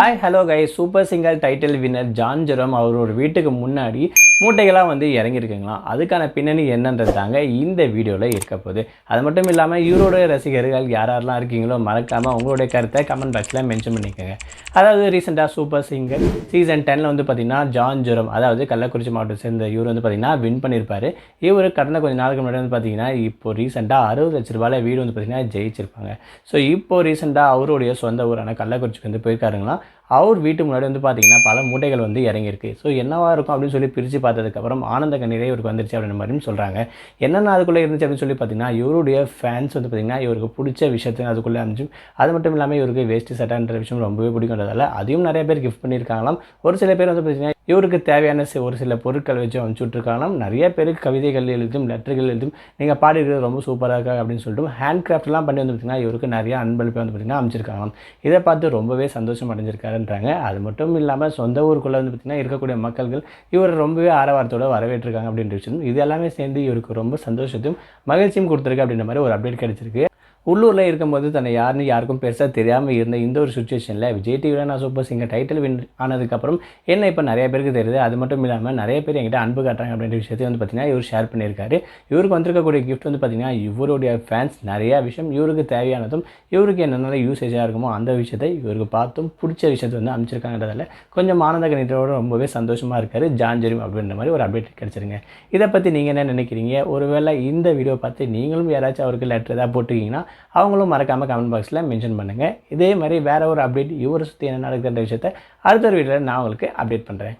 Hi hello கை super singer title winner John Jerome அவரோட வீட்டுக்கு முன்னாடி மூட்டைகளாக வந்து இறங்கியிருக்குங்களாம் அதுக்கான பின்னணி என்னன்றது தாங்க இந்த வீடியோவில் இருக்க போகுது. அது மட்டும் இல்லாமல் இவரோட ரசிகர்கள் யார் யாரெல்லாம் இருக்கீங்களோ மறக்காமல் உங்களுடைய கருத்தை கமெண்ட் பாக்ஸில் மென்ஷன் பண்ணிக்கோங்க. அதாவது ரீசெண்டாக சூப்பர் சிங்கர் சீசன் டெனில் வந்து பார்த்திங்கன்னா ஜான் ஜெரோம் அதாவது கள்ளக்குறிச்சி மாவட்டத்தை சேர்ந்த இவர் வந்து பார்த்திங்கன்னா வின் பண்ணியிருப்பார். இவர் கடந்த கொஞ்சம் நாளுக்கு முன்னாடி வந்து பார்த்திங்கன்னா இப்போ ரீசெண்டாக அறுபது லட்ச ரூபாயில் வீடு வந்து பார்த்திங்கன்னா ஜெயிச்சிருப்பாங்க. ஸோ இப்போ ரீசெண்டாக அவருடைய சொந்த ஊரான கள்ளக்குறிச்சிக்கு வந்து போயிருக்காருங்களாம் அவர் வீட்டு முன்னாடி வந்து பார்த்தீங்கன்னா பல மூட்டைகள் வந்து இறங்கியிருக்கு. ஸோ என்னவாக இருக்கும் அப்படின்னு சொல்லி பிரித்து பார்த்ததுக்கப்புறம் ஆனந்த கண்ணீரே இவருக்கு வந்துருச்சு அப்படின்ற மாதிரியும் சொல்கிறாங்க என்னென்ன அதுக்குள்ளே இருந்துச்சு அப்படின்னு சொல்லி பார்த்தீங்கன்னா இவருடைய ஃபேன்ஸ் வந்து பார்த்திங்கன்னா இவருக்கு பிடிச்ச விஷயத்தை அதுக்குள்ளே இருந்துச்சு அது மட்டும் இல்லாமல் இவருக்கு வேஸ்ட் சட்டான்ற விஷயம் ரொம்பவே பிடிக்குன்றதால அதையும் நிறைய பேர் கிஃப்ட் பண்ணியிருக்காங்களாம். ஒரு சில பேர் வந்து பார்த்திங்கன்னா இவருக்கு தேவையான ஒரு சில பொருட்கள் வச்சு அனுப்பிச்சுட்ருக்காங்க நிறைய பேருக்கு கவிதைகள் எழுதும் லெட்டர்கள் எழுதும். நீங்கள் பாடிருக்கிறது ரொம்ப சூப்பராக இருக்கா அப்படின்னு சொல்லிட்டு ஹேண்ட் கிராஃப்ட்லாம் பண்ணி வந்து பார்த்திங்கன்னா இவருக்கு நிறைய அன்பளிப்பை வந்து பார்த்திங்கன்னா அமைச்சிருக்காங்க. இதை பார்த்து ரொம்பவே சந்தோஷம் அடைஞ்சிருக்காருன்றாங்க. அது மட்டும் இல்லாமல் சொந்த ஊருக்குள்ளே வந்து பார்த்திங்கன்னா இருக்கக்கூடிய மக்கள்கள் இவர் ரொம்பவே ஆரவாரத்தோட வரவேற்றிருக்காங்க அப்படின்ற விஷயம். இது எல்லாமே சேர்ந்து இவருக்கு ரொம்ப சந்தோஷத்தையும் மகிழ்ச்சியும் கொடுத்துருக்கு அப்படின்ற மாதிரி ஒரு அப்டேட் கிடச்சிருக்கு. உள்ளூரில் இருக்கும்போது தன்னை யாருன்னு யாருக்கும் பெருசாக தெரியாமல் இருந்த இந்த ஒரு சுச்சுவேஷனில் விஜய் டிவியில் நான் சூப்பர் சிங்கர் டைட்டில் வின் ஆனதுக்கப்புறம் என்ன இப்போ நிறைய பேருக்கு தெரியுது? அது மட்டும் இல்லாமல் நிறைய பேர் என்கிட்ட அன்பு காட்டுறாங்க அப்படின்ற விஷயத்தையும் வந்து பார்த்தீங்கன்னா இவர் ஷேர் பண்ணியிருக்காரு. இவருக்கு வந்திருக்கக்கூடிய கிஃப்ட் வந்து பார்த்தீங்கன்னா இவருடைய ஃபேன்ஸ் நிறையா விஷயம் இவருக்கு தேவையானதும் இவருக்கு என்னென்ன யூசேஜாக இருக்குமோ அந்த விஷயத்தை இவருக்கு பார்த்தும் பிடிச்ச விஷயத்தை வந்து அமைச்சிருக்காங்கன்றதால கொஞ்சம் ஆனந்த கணிதத்தோட ரொம்பவே சந்தோஷமாக இருக்கார். ஜான்ஜரிம் அப்படின்ற மாதிரி ஒரு அப்டேட் கிடச்சிருங்க. இதை பற்றி நீங்கள் என்ன நினைக்கிறீங்க? ஒருவேளை இந்த வீடியோ பார்த்து நீங்களும் யாராச்சும் அவருக்கு லெட்டர் ஏதாவது போட்டிருக்கீங்கன்னா அவங்களும் மறக்காமல் கமெண்ட் பாக்ஸில் மென்ஷன் பண்ணுங்கள் இதே மாதிரி வேறு ஒரு அப்டேட் இவரை சுற்றி என்ன நடக்குதுன்ற விஷயத்தை அடுத்த ஒரு வீடியோவில் நான் உங்களுக்கு அப்டேட் பண்ணுறேன்